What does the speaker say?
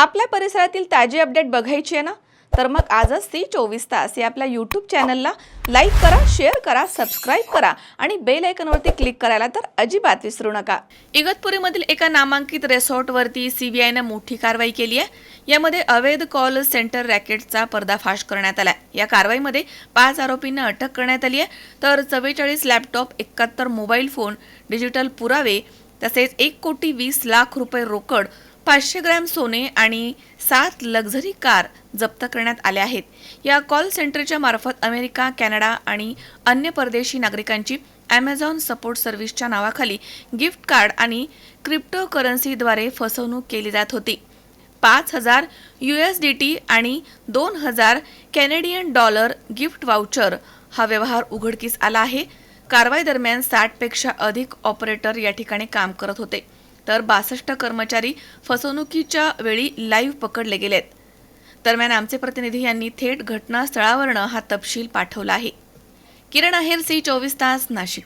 आपल्या परिसरातील ताजी अपडेट बघायची आहे ना? तर मग आजच ती चोवीस तास या आपल्या यूट्यूब चॅनलला लाईक करा शेअर करा सबस्क्राईब करा आणि बेल आयकनवरती क्लिक करायला तर अजिबात विसरू नका. इगतपुरीमधील एका नामांकित रिसॉर्टवरती सीबीआयनं मोठी कारवाई केली आहे. यामध्ये अवैध कॉल सेंटर रॅकेटचा पर्दाफाश करण्यात आला या कारवाईमध्ये पाच आरोपींना अटक करण्यात आली आहे. तर चव्वेचाळीस लॅपटॉप एकाहत्तर मोबाईल फोन डिजिटल पुरावे तसेच एक कोटी वीस लाख रुपये रोकड पाचशे ग्रॅम सोने आणि सात लक्झरी कार जप्त करण्यात आल्या आहेत. या कॉल सेंटरच्या मार्फत अमेरिका कॅनडा आणि अन्य परदेशी नागरिकांची ॲमेझॉन सपोर्ट सर्व्हिसच्या नावाखाली गिफ्ट कार्ड आणि क्रिप्टो करन्सीद्वारे फसवणूक केली जात होती. पाच हजार यू एस डी टी आणि दोन हजार कॅनेडियन डॉलर गिफ्ट वाउचर हा व्यवहार उघडकीस आला आहे. कारवाई दरम्यान साठपेक्षा अधिक ऑपरेटर या ठिकाणी काम करत होते. तर बासष्ट कर्मचारी फसवणुकीच्या वेळी लाईव्ह पकडले गेलेत. दरम्यान आमचे प्रतिनिधी यांनी थेट घटनास्थळावरनं हा तपशील पाठवला आहे. किरण आहेर सी चोवीस तास नाशिक.